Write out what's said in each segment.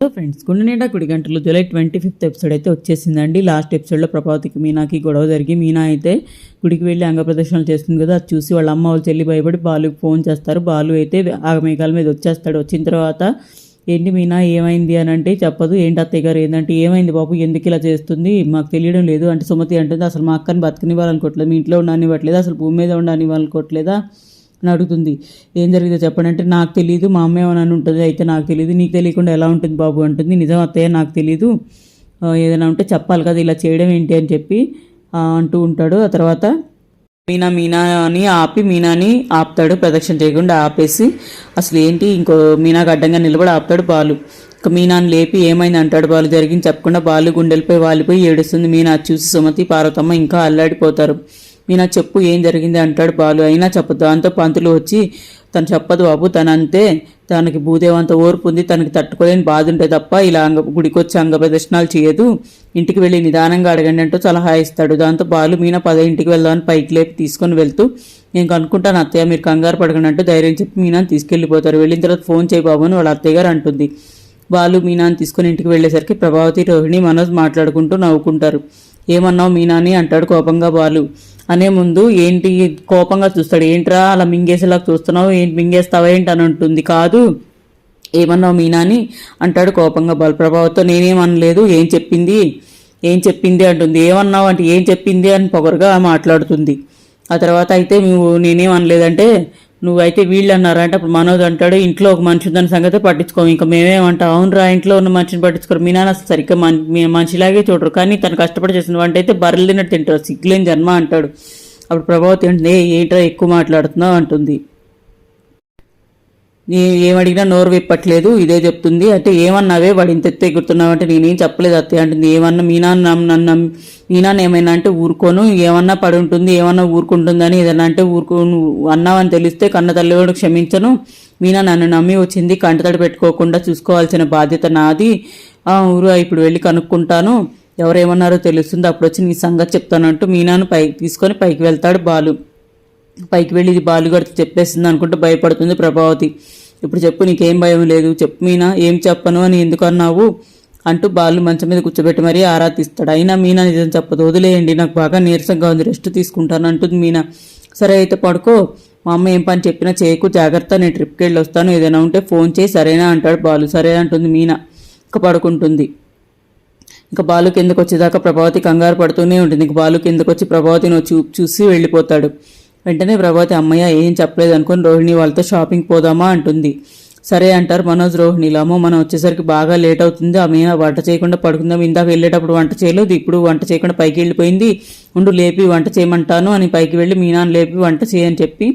Hello friends గుండెనిండా గుడి గంటలు July twenty fifth episode అయితే వచ్చేసిందండి. లాస్ట్ ఎపిసోడ్లో ప్రభావతికి మీనాకి గొడవ జరిగి మీనా అయితే గుడికి వెళ్ళి అంగ ప్రదర్శనలు చేస్తుంది కదా అది చూసి వాళ్ళ అమ్మ వాళ్ళు చెల్లి భయపడి బాలుకి ఫోన్ చేస్తారు. బాలు అయితే ఆ మేఘాల మీద వచ్చేస్తాడు. వచ్చిన తర్వాత ఏంటి మీనా ఏమైంది అని అంటే చెప్పదు. ఏంటి అత్తయ్య గారు ఏంటంటే ఏమైంది బాబు ఎందుకు ఇలా చేస్తుంది? మాకు తెలియడం లేదు. అంటే సుమతి అంటుంది అసలు మా అక్కని బతకనివ్వాలనుకోవట్లేదు. మీ ఇంట్లో ఉండనివ్వట్లేదు అసలు భూమి మీద ఉండనివ్వాలనుకోవట్లేదా అని అడుగుతుంది ఏం జరిగిందో చెప్పండి. అంటే నాకు తెలియదు మా అమ్మ ఏమైనా ఉంటుంది అయితే నాకు తెలియదు నీకు తెలియకుండా ఎలా ఉంటుంది బాబు అంటుంది. నిజం అత్తయ్య నాకు తెలియదు ఏదైనా ఉంటే చెప్పాలి కదా ఇలా చేయడం ఏంటి అని చెప్పి అంటూ ఉంటాడు. ఆ తర్వాత మీనా మీనా అని ఆపి మీనాని ఆపుతాడు. ప్రదక్షిణ చేయకుండా ఆపేసి అసలు ఏంటి ఇంకో మీనాకు అడ్డంగా నిలబడి ఆపుతాడు బాలు. ఇక మీనాని లేపి ఏమైంది అంటాడు బాలు. జరిగింది చెప్పకుండా బాలు గుండెలపై వాలిపోయి ఏడుస్తుంది. మీనా అది చూసి సుమతి పార్వతమ్మ ఇంకా అల్లాడిపోతారు. మీనా చెప్పు ఏం జరిగింది? అంటాడు బాలు. అయినా చెప్పదు దాంతో పంతులు వచ్చి తను చెప్పదు బాబు తను అంతే తనకి భూదేవంత ఓర్పు ఉంది తనకి తట్టుకోలేని బాధ ఉంటే తప్ప ఇలా అంగ గుడికి వచ్చి అంగ ప్రదర్శనాలు చేయదు. ఇంటికి వెళ్ళి నిదానంగా అడగండి అంటూ సలహా ఇస్తాడు. దాంతో బాలు మీనా పద ఇంటికి వెళ్దామని పైకి లేపి తీసుకొని వెళ్తూ నేను కనుక్కుంటాను అత్తయ్య మీరు కంగారు పడకండి అంటూ ధైర్యం చెప్పి మీనాని తీసుకెళ్ళిపోతారు. వెళ్ళిన తర్వాత ఫోన్ చేయి బాబు అని వాళ్ళ అత్తయ్య గారు అంటుంది. బాలు మీనాని తీసుకొని ఇంటికి వెళ్ళేసరికి ప్రభావతి రోహిణి మనోజ్ మాట్లాడుకుంటూ నవ్వుకుంటారు. ఏమన్నావు మీనాని? అంటాడు కోపంగా బాలు. అనే ముందు ఏంటి కోపంగా చూస్తాడు. ఏంట్రా అలా మింగేసేలా చూస్తున్నావు? ఏంటి మింగేస్తావా ఏంటి? అని అంటుంది. కాదు ఏమన్నావు మీనాని? అంటాడు కోపంగా బాలు నేనేమనలేదు. ఏం చెప్పింది? ఏం చెప్పింది? అంటుంది. ఏమన్నావు అంటే ఏం చెప్పింది? అని పొగరుగా మాట్లాడుతుంది. ఆ తర్వాత అయితే నువ్వు నేనేం అనలేదంటే నువ్వైతే వీళ్ళు అన్నారంటే అప్పుడు మనోజ్ అంటాడు ఇంట్లో ఒక మనిషి ఉందని సంగతి పట్టించుకోము. ఇంకా మేమేమంటాం అవునరా ఇంట్లో ఉన్న మనిషిని పట్టించుకోరు. మీ నాన్న సరిగ్గా మన మనిషిలాగే చూడరు. కానీ తను కష్టపడి చేసిన వంట అయితే బర్రెలు తిన్నట్టు తింటారు సిగ్గులేని జన్మ అంటాడు. అప్పుడు ప్రభావతి అంటే ఏంట్రా ఎక్కువ మాట్లాడుతున్నావు? అంటుంది. ఏమడిగినా నోరు విప్పట్లేదు ఇదే చెప్తుంది. అంటే ఏమన్నావే? వాడు ఇంత ఎత్తు ఎగురుతున్నావు అంటే నేనేం చెప్పలేదు అత్తయ్య అంటుంది. ఏమన్నా మీనా నన్ను మీనా ఏమైనా అంటే ఊరుకోను. ఏమన్నా పడి ఉంటుంది ఏమన్నా ఊరుకుంటుందని ఏదన్నా అంటే ఊరుకో అన్నావని తెలిస్తే కన్న తల్లివాడు క్షమించను. మీనా నన్ను నమ్మి వచ్చింది కంటతడి పెట్టుకోకుండా చూసుకోవాల్సిన బాధ్యత నాది. ఆ ఊరు ఇప్పుడు వెళ్ళి కనుక్కుంటాను. ఎవరేమన్నారో తెలుస్తుంది. అప్పుడు వచ్చి నీ సంగతి చెప్తానంటూ మీనాను పైకి తీసుకొని పైకి వెళ్తాడు బాలు. పైకి వెళ్ళి ఇది బాలుగాడితో చెప్పేస్తుంది అనుకుంటూ భయపడుతుంది ప్రభావతి. ఇప్పుడు చెప్పు నీకేం భయం లేదు. చెప్పు మీనా ఏం చెప్పను అని ఎందుకు అన్నావు? అంటూ బాలు మంచం మీద కూర్చోబెట్టి మరీ ఆరా తీస్తాడు అయినా మీనా నిజం చెప్పదు. వదిలేయండి నాకు బాగా నీరసంగా ఉంది రెస్ట్ తీసుకుంటాను అంటుంది మీనా. సరే అయితే పడుకో. మా అమ్మ ఏం పని చెప్పినా చేయకు జాగ్రత్త నేను ట్రిప్కి వెళ్ళి వస్తాను. ఏదైనా ఉంటే ఫోన్ చేయి సరేనా అంటాడు బాలు. సరే అంటుంది మీనా. ఇక పడుకుంటుంది. ఇంకా బాలు కిందకు వచ్చేదాకా ప్రభావతి కంగారు పడుతూనే ఉంటుంది. ఇంక బాలు కిందకు వచ్చి ప్రభావతిని చూ చూసి వెళ్ళిపోతాడు. వెంటనే ప్రభావతి అమ్మయ్య ఏం చెప్పలేదు అనుకుని రోహిణి వాళ్ళతో షాపింగ్ పోదామా? అంటుంది. సరే అంటారు మనోజ్ రోహిణిలో అమ్మో మనం వచ్చేసరికి బాగా లేట్ అవుతుంది. ఆమె వంట చేయకుండా పడుకుందాం. ఇందాక వెళ్ళేటప్పుడు వంట చేయలేదు ఇప్పుడు వంట చేయకుండా పైకి వెళ్ళిపోయింది. ఉండు లేపి వంట చేయమంటాను అని పైకి వెళ్ళి మీనాను లేపి వంట చేయని చెప్పి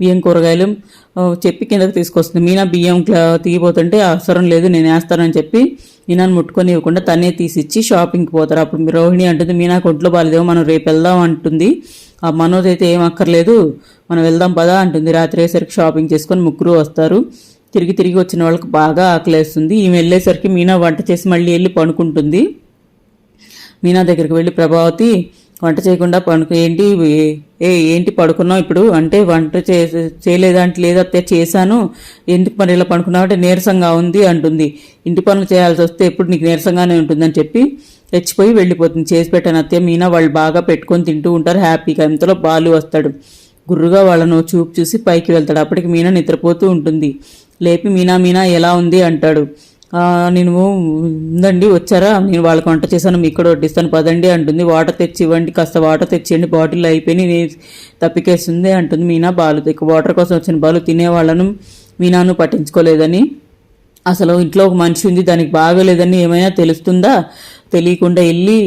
బియ్యం కూరగాయలు చెప్పి కిందకి తీసుకొస్తుంది. మీనా బియ్యం క్లా- తీగిపోతుంటే అవసరం లేదు నేను వేస్తానని చెప్పి మీనాను ముట్టుకొని ఇవ్వకుండా తనే తీసిచ్చి షాపింగ్కి పోతారు. అప్పుడు రోహిణి అంటుంది మీనా ఒంట్లో బాగాలేదేమో మనం రేపు వెళ్దాం అంటుంది. ఆ మనోజ్ అయితే ఏం అక్కర్లేదు. మనం వెళ్దాం పదా అంటుంది. రాత్రి అయ్యేసరికి షాపింగ్ చేసుకొని ముగ్గురు వస్తారు. తిరిగి తిరిగి వచ్చిన వాళ్ళకి బాగా ఆకలేస్తుంది. ఈమె వెళ్ళేసరికి మీనా వంట చేసి మళ్ళీ వెళ్ళి పడుకుంటుంది. మీనా దగ్గరికి వెళ్ళి ప్రభావతి వంట చేయకుండా పడుకు ఏంటి ఏ- ఏ ఏంటి పడుకున్నావు ఇప్పుడు? అంటే వంట చే చేయలేదంటే లేదత్తే చేశాను. ఎందుకు మరి ఇలా పడుకున్నావు? అంటే నీరసంగా ఉంది అంటుంది. ఇంటి పనులు చేయాల్సి వస్తే ఎప్పుడు నీకు నీరసంగానే ఉంటుందని చెప్పి తెచ్చిపోయి వెళ్ళిపోతుంది. చేసి పెట్టాను అత్తయ్య మీనా వాళ్ళు బాగా పెట్టుకొని తింటూ ఉంటారు. హ్యాపీగా ఇంతలో బాలు వస్తాడు. గుర్రుగా వాళ్ళను చూపు చూసి పైకి వెళ్తాడు. అప్పటికి మీనా నిద్రపోతూ ఉంటుంది. లేపి మీనా మీనా ఎలా ఉంది? అంటాడు. నేను ఉందండి వచ్చారా? నేను వాళ్ళకి వంట చేశాను మీకు కూడా వడ్డిస్తాను. పదండి అంటుంది. వాటర్ తెచ్చి ఇవ్వండి కాస్త వాటర్ తెచ్చియండి బాటిల్ అయిపోయి నేను తప్పికేస్తుంది అంటుంది మీనా బాలు ఇక వాటర్ కోసం వచ్చిన బాలు తినేవాళ్ళను మీనాను పట్టించుకోలేదని అసలు ఇంట్లో ఒక మనిషి ఉంది దానికి బాగోలేదని ఏమైనా తెలుస్తుందా? తెలియకుండా వెళ్ళి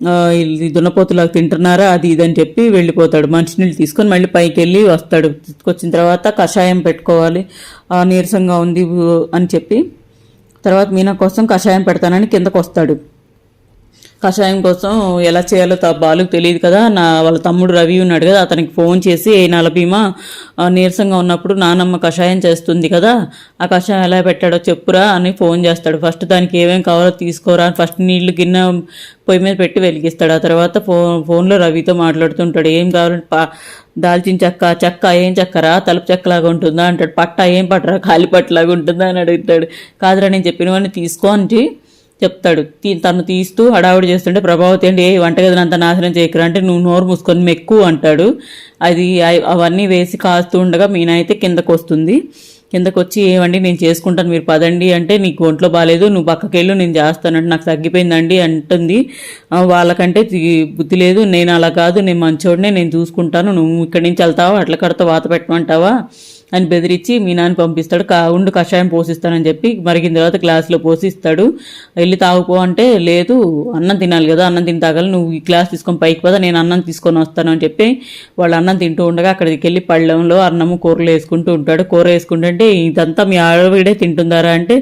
ఆ, ఇది దున్నపోతులాగా తింటున్నారా అది ఇదని చెప్పి వెళ్ళిపోతాడు. మంచినీళ్ళు తీసుకొని మళ్ళీ పైకి వెళ్ళి వస్తాడు. తీసుకొచ్చిన తర్వాత కషాయం పెట్టుకోవాలి. నీరసంగా ఉంది అని చెప్పి. తర్వాత మీనా కోసం కషాయం పెడతానని కిందకు వస్తాడు కషాయం కోసం ఎలా చేయాలో త బాలుకు తెలియదు కదా. నా వాళ్ళ తమ్ముడు రవి ఉన్నాడు కదా అతనికి ఫోన్ చేసి ఏ నలభీమా నీరసంగా ఉన్నప్పుడు నానమ్మ కషాయం చేస్తుంది కదా ఆ కషాయం ఎలా పెట్టాడో చెప్పురా అని ఫోన్ చేస్తాడు. ఫస్ట్ దానికి ఏమేం కావాలో తీసుకోరా అని ఫస్ట్ నీళ్ళు గిన్నె పొయ్యి మీద పెట్టి వెలిగిస్తాడు. ఆ తర్వాత ఫోన్ ఫోన్లో రవితో మాట్లాడుతుంటాడు. ఏం కావాలంటే పా దాల్చిన చెక్క చెక్క ఏం చెక్కరా? తలుపు చెక్కలాగా ఉంటుందా? అంటాడు. పట్ట ఏం పట్టరా? కాలి పట్టలాగా ఉంటుందా? అని అడుగుతాడు. కాదురా నేను చెప్పినవన్నీ తీసుకో తీసుకోండి చెప్తాడు. తీ తను తీస్తూ హడావుడి చేస్తుంటే ప్రభావతి అండి ఏ వంటగదిని అంత నాశనం చేయకరా అంటే నువ్వు నోరు మూసుకొని మెక్కు అంటాడు. అది అవన్నీ వేసి కాస్తూ ఉండగా మీనా అయితే కిందకు వస్తుంది కిందకు వచ్చి ఏమండి నేను చేసుకుంటాను మీరు పదండి అంటే నీకు ఒంట్లో బాగాలేదు నువ్వు పక్కకెళ్ళు నేను చేస్తానంటే నాకు తగ్గిపోయిందండి అంటుంది. వాళ్ళకంటే బుద్ధి లేదు నేను అలా కాదు నేను మంచోడినే నేను చూసుకుంటాను నువ్వు ఇక్కడి నుంచి వెళ్తావా అట్ల కడతా వాత పెట్టమంటావా? అని బెదిరించి మీ నాన్న పంపిస్తాడు. కా ఉండు కషాయం పోసిస్తానని చెప్పి మరిగిన తర్వాత గ్లాసులో పోసిస్తాడు. వెళ్ళి తాగుపో అంటే లేదు అన్నం తినాలి కదా అన్నం తిని తాగాలి నువ్వు ఈ గ్లాస్ తీసుకొని పైకి పోదా నేను అన్నం తీసుకొని వస్తాను అని చెప్పి వాళ్ళు అన్నం తింటూ ఉండగా అక్కడికి వెళ్ళి పళ్ళెంలో అన్నము కూరలు వేసుకుంటూ ఉంటాడు. కూర వేసుకుంటుంటే ఇదంతా మీ ఆడవిడే తింటుందారా అంటే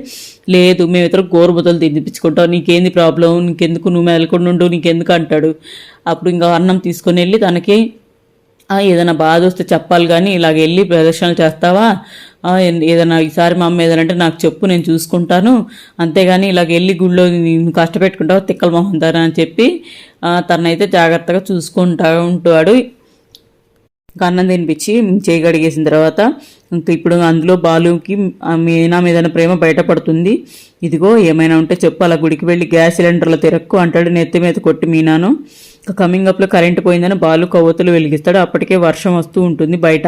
లేదు మేము ఇతరు గోరుబుతలు తినిపించుకుంటాం. నీకేంది ప్రాబ్లం? నీకెందుకు నువ్వు మెలకుండా ఉండు నీకెందుకు అంటాడు. అప్పుడు ఇంకా అన్నం తీసుకొని వెళ్ళి తనకి ఏదైనా బాధ వస్తే చెప్పాలి కానీ ఇలాగ వెళ్ళి ప్రదర్శనలు చేస్తావా? ఏదైనా ఈసారి మా అమ్మ ఏదైనా అంటే నాకు చెప్పు నేను చూసుకుంటాను. అంతేగాని ఇలాగ వెళ్ళి గుళ్ళో నేను కష్టపెట్టుకుంటావు? తిక్కల మొహం ధర అని చెప్పి తనైతే జాగ్రత్తగా చూసుకుంటా ఉంటాడు. అన్నం తినిపించి చేయగడిగేసిన తర్వాత ఇప్పుడు అందులో బాలుకి మీనా మీద ప్రేమ బయటపడుతుంది. ఇదిగో ఏమైనా ఉంటే చెప్పు అలా గుడికి వెళ్ళి గ్యాస్ సిలిండర్లో తిరక్కు అంటాడు. నెత్తి మీద కొట్టి మీనాను. కమింగ్ అప్లో కరెంటు పోయిందని బాలు కొవ్వొత్తులు వెలిగిస్తాడు. అప్పటికే వర్షం వస్తూ ఉంటుంది బయట.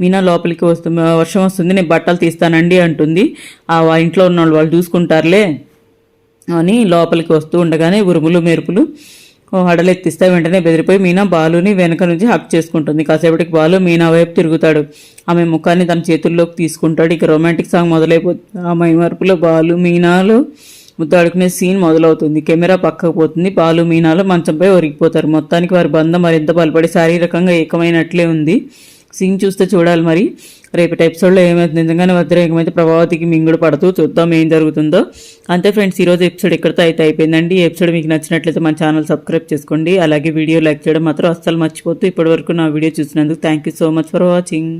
మీనా లోపలికి వస్తుంది వర్షం వస్తుంది నేను బట్టలు తీస్తానండి అంటుంది. ఆ వా- ఇంట్లో ఉన్న వాళ్ళు వాళ్ళు చూసుకుంటారులే అని లోపలికి వస్తూ ఉండగానే ఉరుములు మెరుపులు హడలెత్తిస్తే వెంటనే బెదిరిపోయి మీనా బాలుని వెనక నుంచి హక్ చేసుకుంటుంది. కాసేపటికి బాలు మీనా వైపు తిరుగుతాడు. ఆమె ముఖాన్ని తన చేతుల్లోకి తీసుకుంటాడు. ఇక రొమాంటిక్ సాంగ్ మొదలైపోతుంది ఆ మరుపులో బాలు మీనాలో ముద్దాడుకునే సీన్ మొదలవుతుంది. కెమెరా పక్కకు పోతుంది. బాలు మీనాలో మంచంపై ఒరిగిపోతారు. మొత్తానికి వారి బంధం మరింత బలపడి శారీరకంగా ఏకమైనట్లే ఉంది. సీన్ చూస్తే చూడాలి మరి. రేపటి ఎపిసోడ్లో ఏమవుతుంది నిజంగానే వ్యతిరేకమైతే ప్రభావతికి మింగుడు పడుతూ చూద్దాం ఏం జరుగుతుందో. అంతే ఫ్రెండ్స్ ఈరోజు ఎపిసోడ్ ఇక్కడితో అయితే అయిపోయిందండి. ఈ ఎపిసోడ్ మీకు నచ్చినట్లయితే మన ఛానల్ సబ్స్క్రైబ్ చేసుకోండి. అలాగే వీడియో లైక్ చేయడం మాత్రం అస్సలు మర్చిపోతూ ఇప్పటివరకు నా వీడియో చూసినందుకు thank you so much for watching.